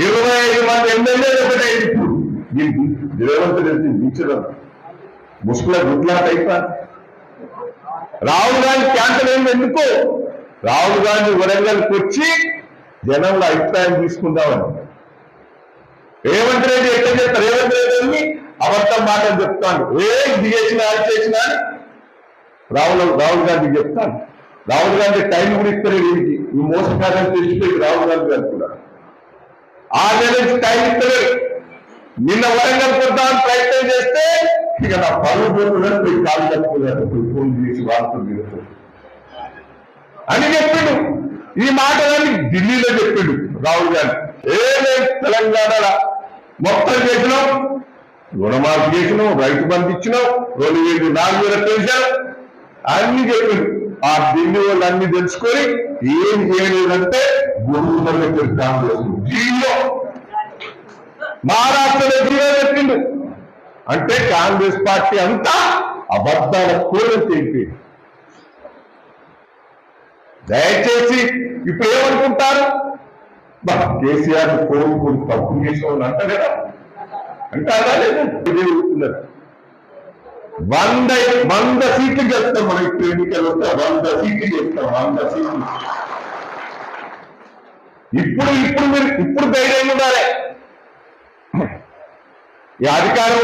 ఇరవై ఐదు మంది ఎమ్మెల్యేలు ఒకటే ఇప్పుడు. దీనికి రేవంత్ రెడ్డి మించడం ముసుగుల గుడ్లాట అయిపోయి రాహుల్ గాంధీ క్యాన్సర్ అయింది ఎందుకు? రాహుల్ గాంధీ వరంగల్కి వచ్చి జనంలో అభిప్రాయం తీసుకుందామని. రేవంత్ రెడ్డి ఎట్లా చెప్తారు రేవంత్ రెడ్డి అబద్ధం మాటలు చెప్తాను ఏ ఇది చేసినా అది రాహుల్ రాహుల్ గాంధీ చెప్తాను రాహుల్ గాంధీ టైం కూడా ఇస్తారు వీరికి ఈ మోసకారం తెలిసిపోయి రాహుల్ గాంధీ గారు కూడా. ఆ నెలకి టైం ఇస్తారు నిన్న వరంగల్ కొద్దామని ప్రయత్నం చేస్తే ఇక నా పనులు పోతున్నారు పోయి కాలు కట్టుకున్నారు. ఫోన్ చేసి వార్తలు అని చెప్పిండు. ఈ మాటలన్నీ ఢిల్లీలో చెప్పిండు రాహుల్ గాంధీ. ఏ తెలంగాణ మొత్తం చేసినాం. రుణమాఫీ చేసినాం రైతు బంధు ఇచ్చినాం రెండు వేలు నాలుగు వేల పెన్షన్ అన్ని చెప్పిండు. ఆ ఢిల్లీ వాళ్ళు అన్ని తెలుసుకొని ఏం చేయలేదంటే గురువు పెట్టారు కాంగ్రెస్ మహారాష్ట్ర మహారాష్ట్రలో పెట్టిండు. అంటే కాంగ్రెస్ పార్టీ అంతా అబద్ధాల కూరలు తెలిపింది దయచేసి ఇప్పుడు ఏమనుకుంటారు? కేసీఆర్ కోరుకుని తప్పు చేసిన అంట కదా. అంటే అలా లేదు వంద వంద సీట్లు గెలుస్తాం మనం ఇప్పుడు ఎన్నికలు వస్తే వంద సీట్లు గెలుస్తాం వంద సీట్లు. ఇప్పుడు ఇప్పుడు మీరు ఇప్పుడు ధైర్యంగా ఉండాలి. అధికారం